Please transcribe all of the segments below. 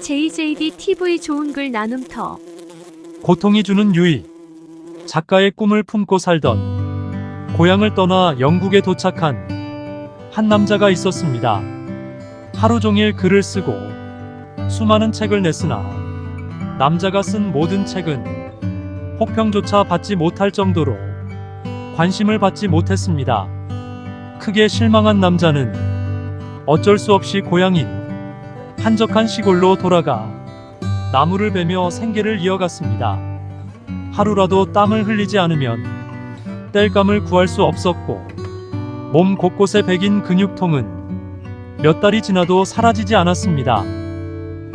JJD TV 좋은 글 나눔터. 고통이 주는 유의. 작가의 꿈을 품고 살던 고향을 떠나 영국에 도착한 한 남자가 있었습니다. 하루 종일 글을 쓰고 수많은 책을 냈으나 남자가 쓴 모든 책은 혹평조차 받지 못할 정도로 관심을 받지 못했습니다. 크게 실망한 남자는 어쩔 수 없이 고향인 한적한 시골로 돌아가 나무를 베며 생계를 이어갔습니다. 하루라도 땀을 흘리지 않으면 땔감을 구할 수 없었고 몸 곳곳에 배긴 근육통은 몇 달이 지나도 사라지지 않았습니다.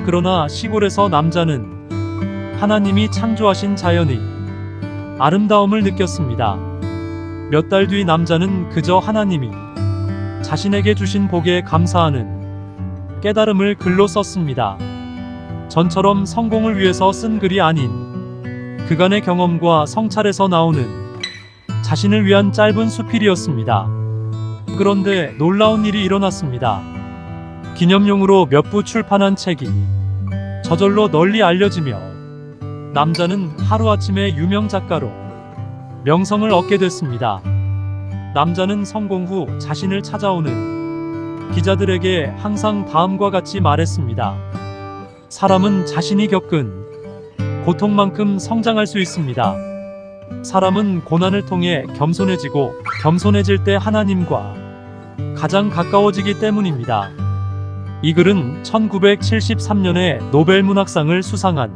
그러나 시골에서 남자는 하나님이 창조하신 자연의 아름다움을 느꼈습니다. 몇 달 뒤 남자는 그저 하나님이 자신에게 주신 복에 감사하는 깨달음을 글로 썼습니다. 전처럼 성공을 위해서 쓴 글이 아닌 그간의 경험과 성찰에서 나오는 자신을 위한 짧은 수필이었습니다. 그런데 놀라운 일이 일어났습니다. 기념용으로 몇 부 출판한 책이 저절로 널리 알려지며 남자는 하루아침에 유명 작가로 명성을 얻게 됐습니다. 남자는 성공 후 자신을 찾아오는 기자들에게 항상 다음과 같이 말했습니다. 사람은 자신이 겪은 고통만큼 성장할 수 있습니다. 사람은 고난을 통해 겸손해지고 겸손해질 때 하나님과 가장 가까워지기 때문입니다. 이 글은 1973년에 노벨 문학상을 수상한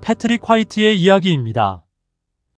패트릭 화이트의 이야기입니다.